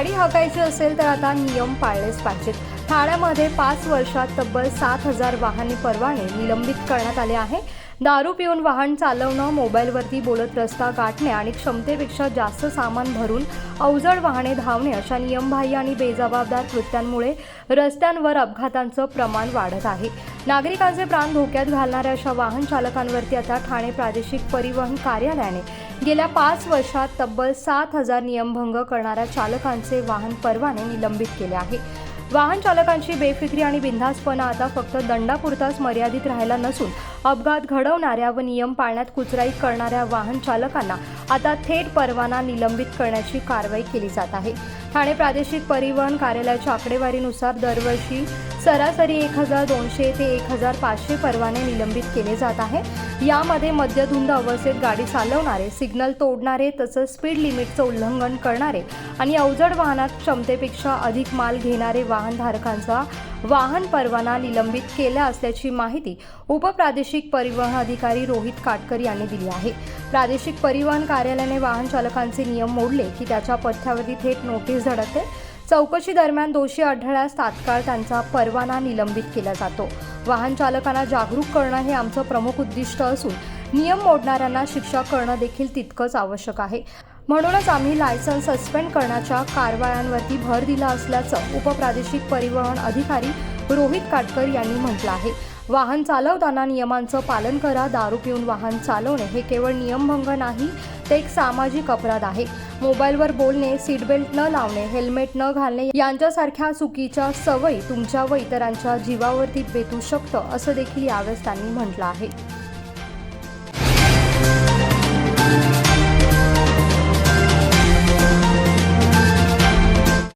गाडी हाकायची असेल तर आता नियम पाळलेच पाहिजेत. ठाण्यामध्ये पाच वर्षात तब्बल सात हजार वाहने परवाने निलंबित करण्यात आले आहे. दारू पिऊन वाहन चालवणं मोबाईलवरती बोलत रस्ता गाठणे आणि क्षमतेपेक्षा जास्त सामान भरून अवजड वाहने धावणे अशा नियमबाह्य आणि बेजबाबदार कृत्यांमुळे रस्त्यांवर अपघातांचं प्रमाण वाढत आहे. नागरिकांचे प्राण धोक्यात घालणाऱ्या अशा वाहन चालकांवरती आता ठाणे प्रादेशिक परिवहन कार्यालयाने गेल्या पाच वर्षात तब्बल सात हजार नियमभंग करणाऱ्या चालकांचे वाहन परवाने निलंबित केले आहे. वाहन चालकांची बेफिक्री आणि बिनधास्तपणा आता फक्त दंडापुरताच मर्यादित राहिला नसून अपघात घडवणाऱ्या व नियम पाळण्यात कुचराई करणाऱ्या वाहन चालकांना आता थेट परवाना निलंबित करण्याची कारवाई केली जात आहे. ठाणे प्रादेशिक परिवहन कार्यालयाच्या आकडेवारीनुसार दरवर्षी सरासरी एक हजार दोनशे ते एक हजार पाचशे परवाने निलंबित केले जात आहे यामध्ये मद्यधुंद अवस्थेत गाडी चालवणारे सिग्नल तोडणारे तसंच स्पीड लिमिटचं उल्लंघन करणारे आणि अवजड वाहनात क्षमतेपेक्षा अधिक माल घेणारे वाहनधारकांचा वाहन परवाना निलंबित केला असल्याची माहिती उपप्रादेशिक परिवहन अधिकारी रोहित काटकर यांनी दिली आहे. प्रादेशिक परिवहन कार्यालयाने वाहन चालकांचे नियम मोडले की त्याच्या पथ्यावरती थेट नोटीस धडकते. चौकशी दरम्यान दोषी आढळल्यास तात्काळ त्यांचा परवाना निलंबित केला जातो. वाहन चालकांना जागरूक करणं हे आमचं प्रमुख उद्दिष्ट असून नियम मोडणाऱ्यांना शिक्षा करणं देखील तितकंच आवश्यक आहे. म्हणूनच आम्ही लायसन्स सस्पेंड करण्याच्या कारवायांवरती भर दिला असल्याचं उपप्रादेशिक परिवहन अधिकारी रोहित काटकर यांनी म्हटलं आहे. वाहन चालवताना नियमांचं पालन करा दारू पिऊन वाहन चालवणे हे केवळ नियमभंग नाही ते एक सामाजिक अपराध आहे. मोबाईलवर बोलणे सीटबेल्ट न लावणे हेल्मेट न घालणे यांच्यासारख्या चुकीच्या सवयी तुमच्या व इतरांच्या जीवावरती बेतू शकतं असं देखील यावेळेस त्यांनी म्हटलं आहे.